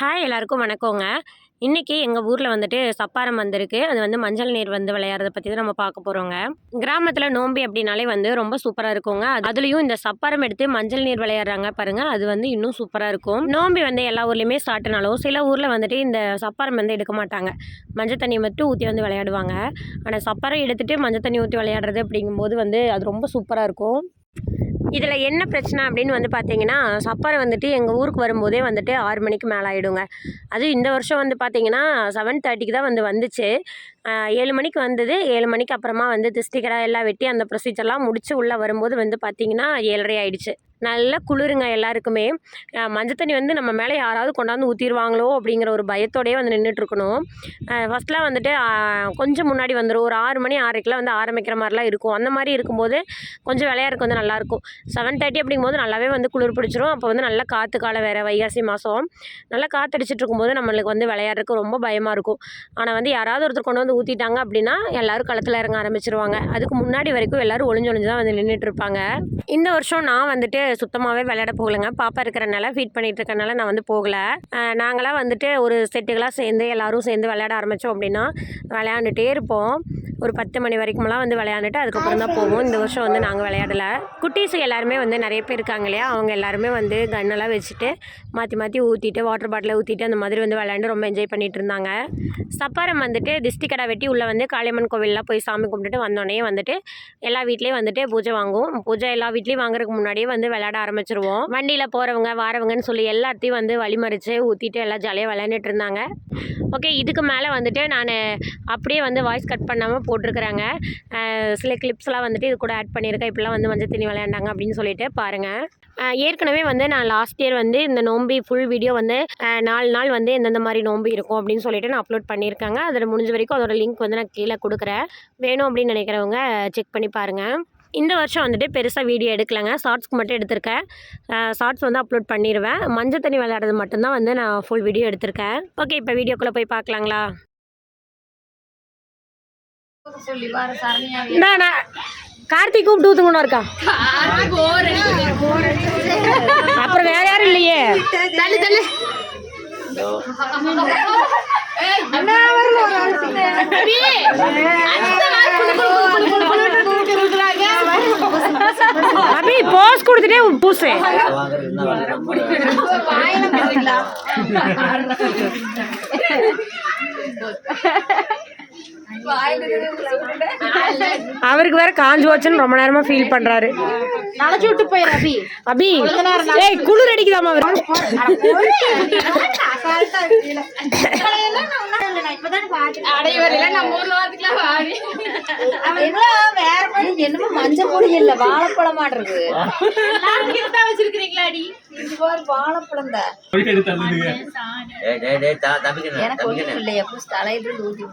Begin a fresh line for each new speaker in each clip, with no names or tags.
Hi எல்லாருக்கும் வணக்கங்க. இன்றைக்கி எங்கள் ஊரில் வந்துட்டு சப்பாரம் வந்திருக்கு அது வந்து மஞ்சள் நீர் வந்து விளையாடுறத பற்றி தான் நம்ம பார்க்க போகிறோங்க கிராமத்தில் நோம்பி அப்படின்னாலே வந்து ரொம்ப சூப்பராக இருக்குங்க. அது- அதுலேயும் இந்த சப்பாரம் எடுத்து மஞ்சள் நீர் விளையாடுறாங்க பாருங்கள் அது வந்து இன்னும் சூப்பராக இருக்கும். நோம்பி வந்து எல்லா ஊர்லேயுமே ஸ்டார்ட்னாலும் சில ஊரில் வந்துட்டு இந்த சப்பாரம் வந்து எடுக்க மாட்டாங்க. மஞ்சள் தண்ணி மட்டும் ஊற்றி வந்து விளையாடுவாங்க. ஆனால் சப்பாரம் எடுத்துகிட்டு மஞ்சள் தண்ணி ஊற்றி விளையாடுறது அப்படிங்கும்போது வந்து அது ரொம்ப சூப்பராக இருக்கும். இதில் என்ன பிரச்சனை அப்படின்னு வந்து பார்த்தீங்கன்னா சப்பாரை வந்துட்டு எங்கள் ஊருக்கு வரும்போதே வந்துட்டு ஆறு மணிக்கு மேலே ஆகிடுங்க அதுவும் இந்த வருஷம் வந்து பார்த்தீங்கன்னா செவன் தேர்ட்டிக்கு தான் வந்து வந்துச்சு. ஏழு மணிக்கு வந்தது. ஏழு மணிக்கு அப்புறமா வந்து திருஷ்டிகராக எல்லாம் வெட்டி அந்த ப்ரொசீஜர்லாம் முடிச்சு உள்ளே வரும்போது வந்து பார்த்தீங்கன்னா ஏழரை ஆயிடுச்சு. நல்லா குளிருங்க எல்லாருக்குமே. மஞ்சள் தண்ணி வந்து நம்ம மேலே யாராவது கொண்டாந்து ஊற்றிடுவாங்களோ அப்படிங்கிற ஒரு பயத்தோடயே வந்து நின்றுட்டுருக்கணும் ஃபஸ்ட்லாம் வந்துட்டு கொஞ்சம் முன்னாடி வந்துடும் ஒரு ஆறு மணி ஆறரைக்கெலாம் வந்து ஆரம்பிக்கிற மாதிரிலாம் இருக்கும். அந்த மாதிரி இருக்கும்போது கொஞ்சம் விளையாருக்கு வந்து நல்லாயிருக்கும் செவன் தேர்ட்டி அப்படிங்கும்போது நல்லாவே வந்து குளிர் பிடிச்சிரும். அப்போ வந்து நல்லா காற்று காலம் வேறு வைகாசி மாதம் நல்லா காற்றடிச்சிட்டு இருக்கும்போது நம்மளுக்கு வந்து விளையாடுறதுக்கு ரொம்ப பயமாக இருக்கும். ஆனால் வந்து யாராவது ஒருத்தர் கொண்டு வந்து வந்து ஊற்றிட்டாங்க அப்படின்னா எல்லாரும் களத்தில் இறங்க ஆரம்பிச்சிருவாங்க. அதுக்கு முன்னாடி வரைக்கும் எல்லாரும் ஒளிஞ்சு ஒளிஞ்சு தான் வந்து நின்றுட்டு இருப்பாங்க. இந்த வருஷம் நான் வந்துட்டு சுத்தமாகவே விளையாட போகலைங்க. பாப்பா இருக்கிறனால ஃபீட் பண்ணிட்டு இருக்கறனால நான் வந்து போகலை. நாங்களாம் வந்துட்டு ஒரு செட்டுகளாக சேர்ந்து எல்லாரும் சேர்ந்து விளையாட ஆரம்பித்தோம் அப்படின்னா விளையாண்டுட்டே இருப்போம். ஒரு பத்து மணி வரைக்கும்லாம் வந்து விளையாண்டுட்டு அதுக்கப்புறம் தான் போவோம். இந்த வருஷம் வந்து நாங்கள் விளையாடலை. குட்டீஸ் எல்லாருமே வந்து நிறைய பேர் இருக்காங்க இல்லையா? அவங்க எல்லாருமே வந்து கன்னெல்லாம் வச்சுட்டு மாற்றி மாற்றி ஊற்றிட்டு வாட்டர் பாட்டிலை ஊற்றிட்டு அந்த மாதிரி வந்து விளையாண்டு ரொம்ப என்ஜாய் பண்ணிட்டு இருந்தாங்க. சப்பாரம் வந்துட்டு திஷ்டி கடை வெட்டி உள்ளே வந்து காளியம்மன் கோவில்லாம் போய் சாமி கும்பிட்டுட்டு வந்தோடனே வந்துட்டு எல்லா வீட்லேயும் வந்துட்டு பூஜை வாங்குவோம். பூஜை எல்லா வீட்லேயும் வாங்குறதுக்கு முன்னாடியே வந்து விளையாட ஆரம்பிச்சிருவோம். வண்டியில் போகிறவங்க வாரவங்கன்னு சொல்லி எல்லாத்தையும் வந்து வழிமறித்து ஊற்றிட்டு எல்லாம் ஜாலியாக விளையாண்டுட்டு இருந்தாங்க. ஓகே இதுக்கு மேலே வந்துட்டு நான் அப்படியே வந்து வாய்ஸ் கட் பண்ணாமல் போட்டிருக்கிறாங்க. சில கிளிப்ஸ்லாம் வந்துட்டு இது கூட ஆட் பண்ணியிருக்கேன் இப்படிலாம் வந்து மஞ்சள் தண்ணி விளையாண்டாங்க அப்படின்னு சொல்லிட்டு பாருங்கள் ஏற்கனவே வந்து நான் லாஸ்ட் இயர் வந்து இந்த நோம்பி ஃபுல் வீடியோ வந்து நாலு நாள் வந்து எந்தெந்த மாதிரி நோம்பி இருக்கும் அப்படின்னு சொல்லிட்டு நான் அப்லோட் பண்ணியிருக்காங்க. அதில் முடிஞ்ச வரைக்கும் அதோட லிங்க் வந்து நான் கீழே கொடுக்குறேன். வேணும் அப்படின்னு நினைக்கிறவங்க செக் பண்ணி பாருங்கள் இந்த வருஷம் வந்துட்டு பெருசாக வீடியோ எடுக்கலைங்க. ஷார்ட்ஸ்க்கு மட்டும் எடுத்திருக்கேன். ஷார்ட்ஸ் வந்து அப்லோட் பண்ணிடுவேன் மஞ்சள் தண்ணி விளையாடுறது மட்டும்தான் வந்து நான் ஃபுல் வீடியோ எடுத்திருக்கேன். ஓகே இப்போ வீடியோக்குள்ளே போய் பார்க்கலாங்களா?
சொல்லி வர சரணியா
நான் கார்த்திக் கூப்பிட்டு ஊத்துங்கன்னு இருக்கா அப்புறம் வேற யாரும் இல்லையே
தள்ளு தள்ளு
அபி போஸ் கொடுத்துட்டே பூசு அவருக்கு வேற காஞ்சு போச்சுன்னு ரொம்ப நேரமா ஃபீல் பண்றாரு.
நனைச்சு விட்டு போயிரு அபி.
அபி ஏய் குளிர் அடிக்குதாமா அவர்?
என்னமோ மஞ்சள் பொடி இல்ல வாழைப்பழம் மாடுறது வாழைப்பழம் தான்
டேய், டேய், டேய், த- தம்பிக்கண்ணே,
எனக்கு
தம்பிக்கண்ணே,
இல்லையா ஊதி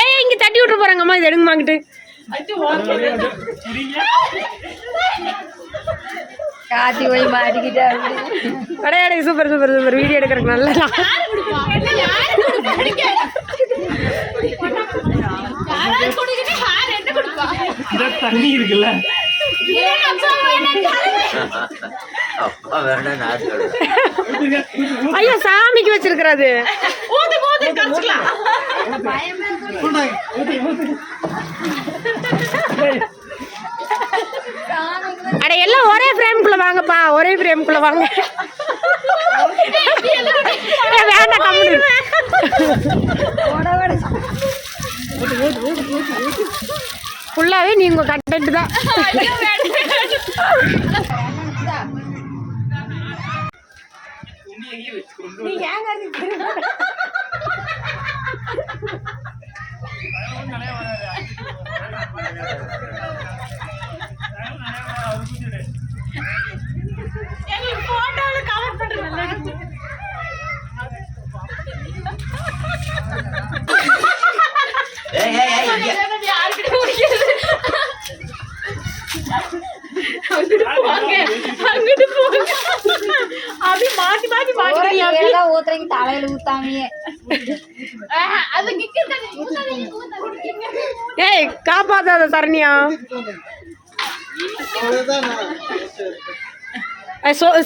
ஏய் இங்க தட்டி விட்டு போறாங்க அம்மா இது எடுங்க வாங்கிட்டு.
காத்தி போய் மாட்டிக்கிட்டா
அடையாடை சூப்பர் சூப்பர் சூப்பர் வீடியோ எடுக்கிறதுக்கு நல்லா
தண்ணி இருக்குல்ல.
ஐயோ சாமிக்கு வச்சிருக்கிறது. அட எல்லாம் ஒரே ஃப்ரேம்குள்ள வாங்கப்பா ஒரே ஃப்ரேம்குள்ள வாங்க. வேண்டாம் கம்முனு ஃபுல்லாகவே நீ உங்க கண்டென்ட் தான்.
ஏய், ஏய், ஏய், இங்க.
அங்கிட்டு போங்க
தலையில ஊத்துறீங்க தலையில ஊத்தாமையே
ஏய் காப்பாத்தாத சரண்யா ஏய், சோ-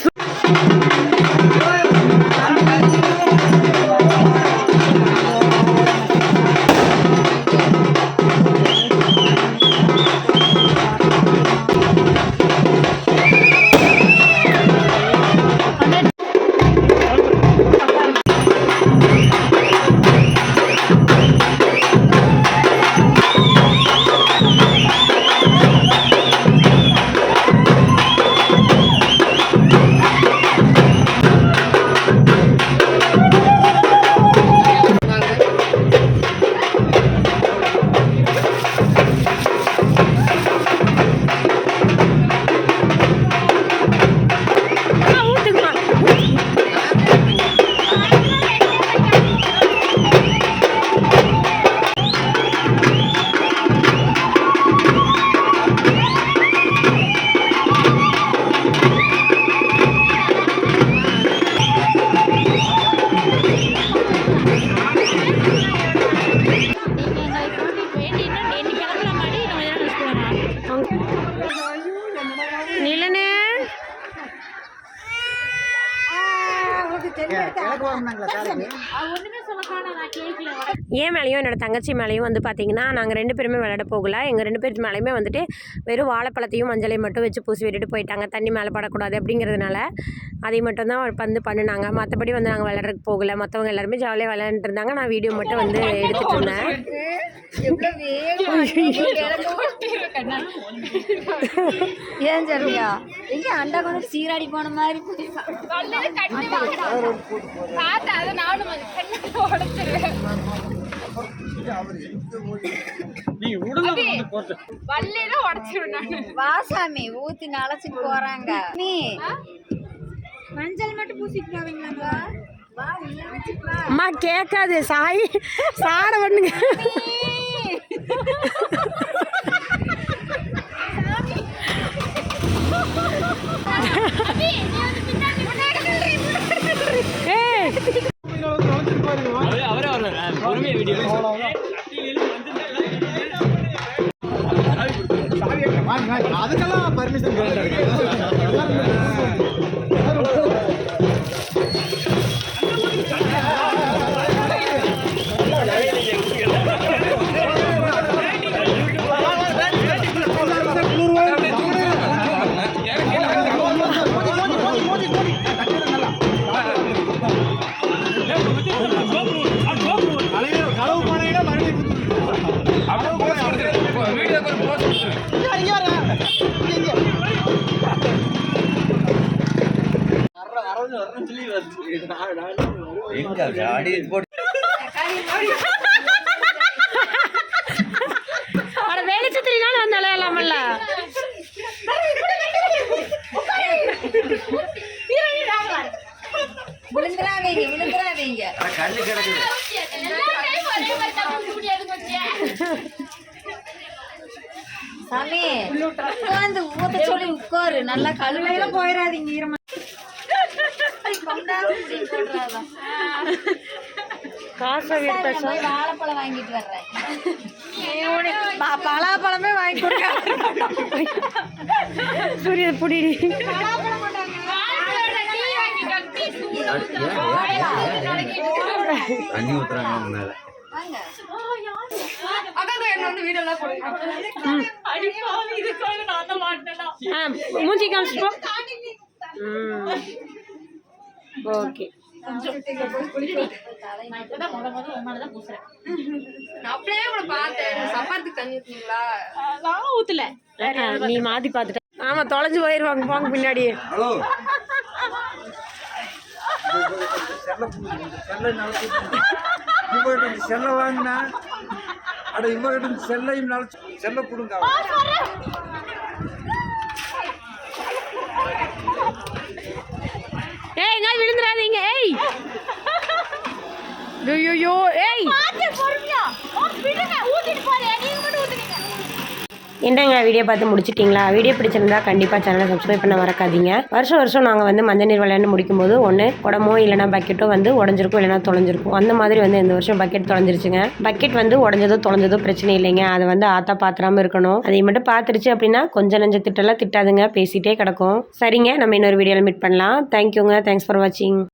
ஏன் மேலேயும் என்னோட தங்கச்சி மேலேயும் வந்து பார்த்தீங்கன்னா நாங்கள் ரெண்டு பேருமே விளையாட போகல. எங்கள் ரெண்டு பேர் மேலேயுமே வந்துட்டு வெறும் வாழைப்பழத்தையும் மஞ்சளையும் மட்டும் வச்சு பூசி விட்டுட்டு போயிட்டாங்க. தண்ணி மேலே படக்கூடாது அப்படிங்கிறதுனால அதை மட்டும் தான் வந்து பண்ணினாங்க. மற்றபடி வந்து நாங்கள் விளையாடுறதுக்கு போகல. மற்றவங்க எல்லாருமே ஜாலியாக விளையாண்டுட்டு இருந்தாங்க. நான் வீடியோ மட்டும் வந்து எடுத்துகிட்டு இருந்தேன்.
ஏன் சரியா எங்க அண்டா கொண்டு சீராடி போன மாதிரி?
நீ உடல வந்து போட்டு.
வாசாமி ஊத்தி நனைச்சிட்டு போறாங்க. நீ மஞ்சள் மட்டும் பூசிட்டு போவீங்களா வா உள்ள வச்சுட்டு வா.
அம்மா கேட்காது சாய் சாட பண்ணுங்க.
அடி போட்டு
வெளிச்சத்தினால வந்து
கண்ணு கிடக்குது.
சாமி உட்காந்து ஊத்த சொல்லி உட்காரு நல்லா கழுவையில போயிடாதீங்க ஈரமா
காசை விட்ட
போய் வாழைப்பழம் வாங்கிட்டு வர்றேன்.
பலாப்பழமே வாங்கி கொடுக்க. சூரிய புடிடி
தண்ணி ஊத்துறாங்க மேல.
மூஞ்சி காமிச்சிட்டு ம். ஓகே. நீ மாத்தி பார்த்துட்ட. ஆமா தொலைஞ்சு போயிருவாங்க. போங்க பின்னாடி.
ஹலோ. செல்லை வாங்கினா அட இவர்கிட்ட செல்லையும் செல்ல கொடுங்க
ஏய் எங்காவது விழுந்துடாதீங்க ஏய். ஐயோ ஏய். என்னங்க வீடியோ பார்த்து முடிச்சிட்டிங்களா? வீடியோ பிடிச்சிருந்தா கண்டிப்பாக சேனலை சப்ஸ்கிரைப் பண்ண மறக்காதீங்க. வருஷம் வருஷம் நாங்கள் வந்து மஞ்சள் நீர் விளையாண்டு முடிக்கும்போது ஒன்று குடமோ இல்லைனா பக்கெட்டோ வந்து உடஞ்சிருக்கும் இல்லைனா தொலைஞ்சிருக்கும். அந்த மாதிரி வந்து இந்த வருஷம் பக்கெட் தொலைஞ்சிருச்சுங்க. பக்கெட் வந்து உடஞ்சதோ தொலைஞ்சதோ பிரச்சனை இல்லைங்க. அதை வந்து ஆத்தா பாத்திராம இருக்கணும். அதை மட்டும் பார்த்துருச்சு அப்படின்னா கொஞ்சம் நஞ்ச திட்டெல்லாம் திட்டாதுங்க. பேசிட்டே கிடக்கும். சரிங்க நம்ம இன்னொரு வீடியோவில் மீட் பண்ணலாம். தேங்க்யூங்க தேங்க்ஸ் ஃபார் வாட்சிங்